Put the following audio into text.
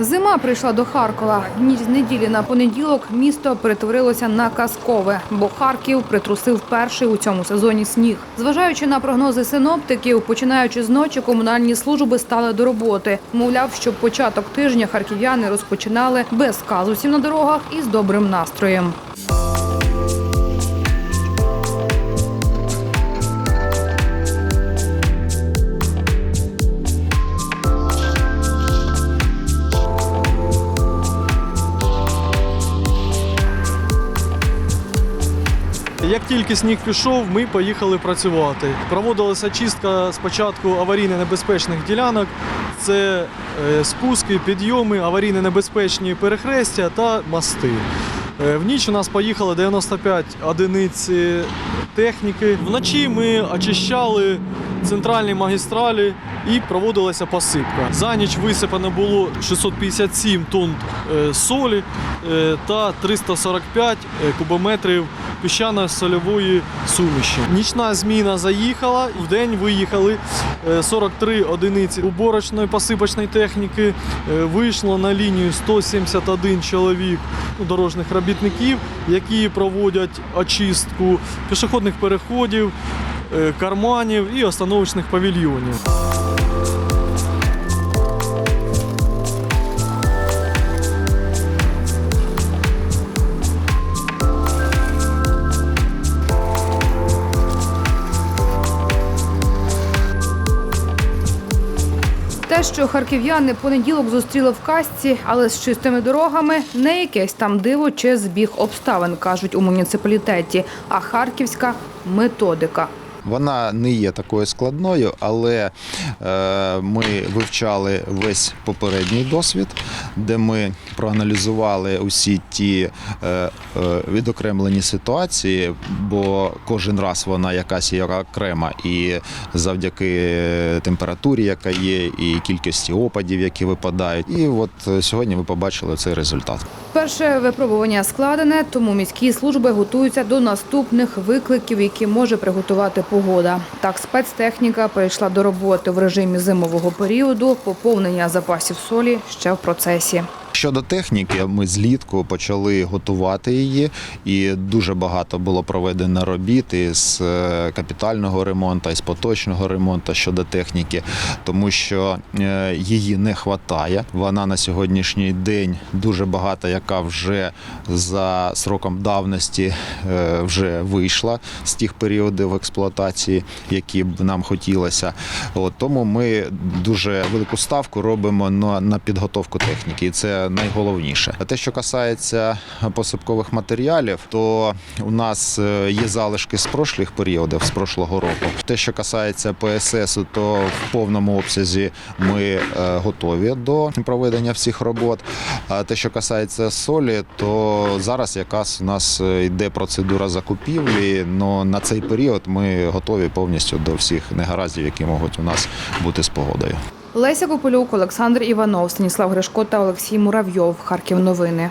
Зима прийшла до Харкова. Ніч з неділі на понеділок місто перетворилося на казкове, бо Харків притрусив перший у цьому сезоні сніг. Зважаючи на прогнози синоптиків, починаючи з ночі, комунальні служби стали до роботи. Мовляв, щоб початок тижня харків'яни розпочинали без казусів на дорогах і з добрим настроєм. Як тільки сніг пішов, ми поїхали працювати. Проводилася чистка спочатку аварійно-небезпечних ділянок. Це е, спуски, підйоми, аварійно-небезпечні перехрестя та мости. Е, В ніч у нас поїхало 95 одиниць техніки. Вночі ми очищали центральні магістралі і проводилася посипка. За ніч висипано було 657 тонн е, солі е, та 345 е, кубометрів піщано-сольової суміші. Нічна зміна заїхала, в день виїхали е, 43 одиниці уборочної посипочної техніки. Вийшло на лінію 171 чоловік ну, дорожніх робітників, які проводять очистку пішохідних переходів, карманів і остановочних павільйонів. Те, що харків'яни понеділок зустріли в касці, але з чистими дорогами, не якесь там диво чи збіг обставин, кажуть у муніципалітеті, а харківська методика. Вона не є такою складною, але е, ми вивчали весь попередній досвід, де ми проаналізували усі ті е, е, відокремлені ситуації, бо кожен раз вона якась є окрема, і завдяки температурі, яка є, і кількості опадів, які випадають. І от сьогодні ви побачили цей результат. Перше випробування складене, тому міські служби готуються до наступних викликів, які може приготувати погода. Так, спецтехніка перейшла до роботи в режимі зимового періоду. Поповнення запасів солі ще в процесі. Щодо техніки, ми злітку почали готувати її, і дуже багато було проведено робіт із е, капітального ремонту, із поточного ремонту щодо техніки, тому що е, її не вистачає. Вона на сьогоднішній день дуже багато, яка вже за сроком давності е, вже вийшла з тих періодів експлуатації, які б нам хотілося. От, тому ми дуже велику ставку робимо на, на підготовку техніки. І це найголовніше. А те, що касається посипкових матеріалів, то у нас е, є залишки з прошлих періодів, з прошлого року. Те, що касається ПСС, то в повному обсязі ми е, готові до проведення всіх робот. А те, що касається солі, то зараз якраз у нас е, йде процедура закупівлі. але на цей період ми готові повністю до всіх негараздів, які можуть у нас бути з погодою. Леся Копилюк, Олександр Іванов, Станіслав Гришко та Олексій Муравйов. Харків новини.